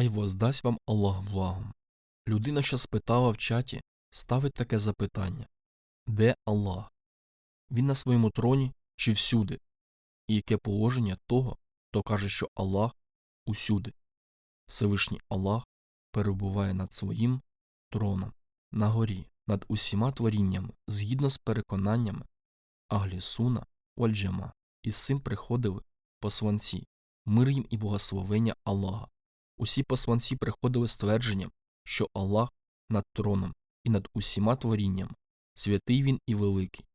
Хай воздасть вам Аллах благом. Людина, що спитала в чаті, ставить таке запитання Де Аллах? Він на своєму троні чи всюди? І яке положення того, хто каже, що Аллах усюди? Всевишній Аллах перебуває над своїм троном, на горі, над усіма творіннями, згідно з переконаннями Аглісуна Ольджама, і з цим приходили посланці, мир їм і благословення Аллаха. Усі посланці приходили з твердженням, що Аллах над троном і над усіма творіннями, святий він і великий.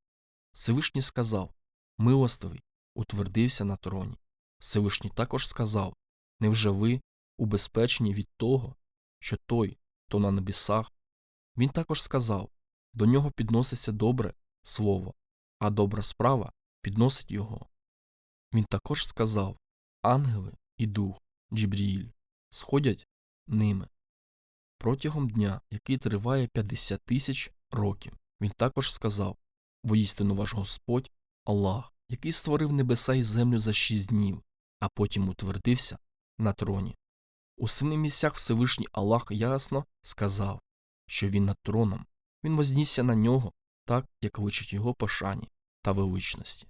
Всевишній сказав Милостивий, утвердився на троні. Всевишній також сказав Невже ви убезпечені від того, що той, хто на небесах? Він також сказав до нього підноситься добре слово, а добра справа підносить його. Він також сказав Ангели і дух, Джібріїль, сходять ними. Протягом дня, який триває 50 тисяч років, він також сказав Воістину ваш Господь Аллах, який створив небеса і землю за шість днів, а потім утвердився на троні. У семи місцях Всевишній Аллах ясно сказав, що він над троном, він вознісся на нього так, як личить його пошані та величності.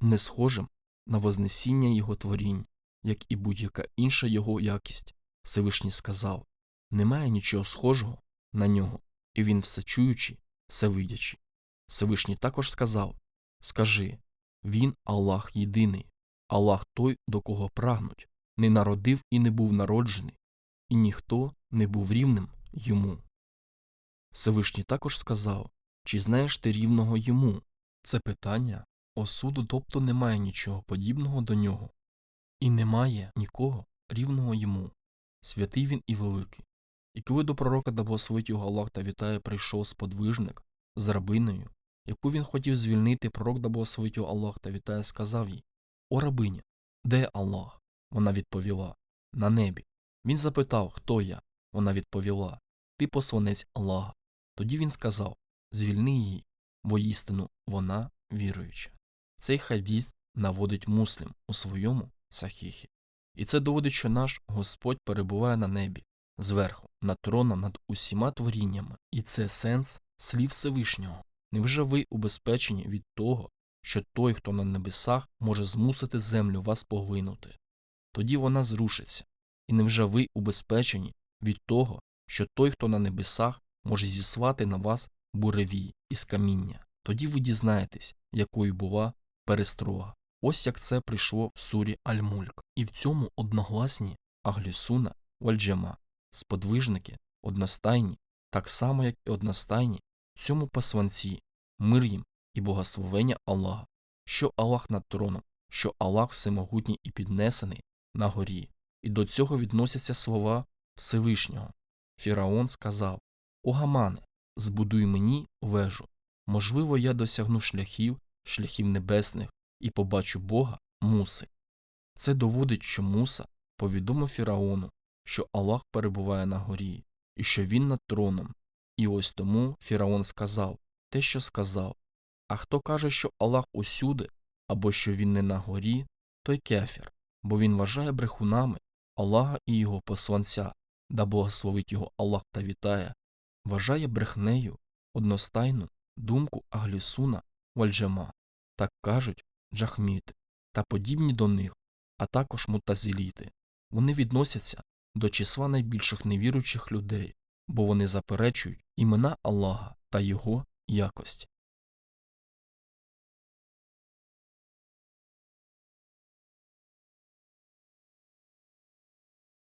Не схожим на вознесіння його творінь, як і будь-яка інша його якість, Всевишній сказав немає нічого схожого на нього, і він всечуючий, всевидячий. Всевишній також сказав Скажи Він Аллах єдиний, Аллах той, до кого прагнуть, не народив і не був народжений, і ніхто не був рівним йому. Всевишній також сказав Чи знаєш ти рівного йому? Це питання осуду, тобто немає нічого подібного до нього, і немає нікого рівного йому. Святий він і великий. І коли до пророка да благословить Аллах та вітає, прийшов сподвижник з рабиною, яку він хотів звільнити, пророк да Аллах та вітає, сказав їй О рабиня, де Аллах? Вона відповіла На небі. Він запитав, хто я? Вона відповіла Ти посланець Аллаха. Тоді він сказав Звільни її, воістину вона віруюча. Цей хадіс наводить муслім у своєму сахіхі. І це доводить, що наш Господь перебуває на небі, зверху, над троном над усіма творіннями, і це сенс слів Всевишнього. Невже ви убезпечені від того, що той, хто на небесах, може змусити землю вас поглинути? Тоді вона зрушиться. І невже ви убезпечені від того, що той, хто на небесах, може зіслати на вас буревій із каміння? Тоді ви дізнаєтесь, якою була перестрога. Ось як це прийшло в сурі Аль-Мульк. І в цьому одногласні Аглісуна Вальджема, сподвижники, одностайні, так само, як і одностайні, в цьому посланці, мир їм і благословення Аллаха, що Аллах над троном, що Аллах всемогутній і піднесений на горі. І до цього відносяться слова Всевишнього. Фіраон сказав О Гамане, збудуй мені вежу. Можливо, я досягну шляхів, шляхів небесних, і побачу Бога муси. Це доводить, що Муса повідомив Фіраону, що Аллах перебуває на горі, і що він над троном. І ось тому Фіраон сказав те, що сказав. А хто каже, що Аллах усюди, або що він не на горі, той кефір, бо він вважає брехунами Аллаха і його посланця, да благословить його Аллах та вітає, вважає брехнею одностайну думку Аглісуна Вальджема. Так кажуть джахміти та подібні до них, а також мутазіліти. Вони відносяться до числа найбільших невіруючих людей, бо вони заперечують імена Аллаха та його якості.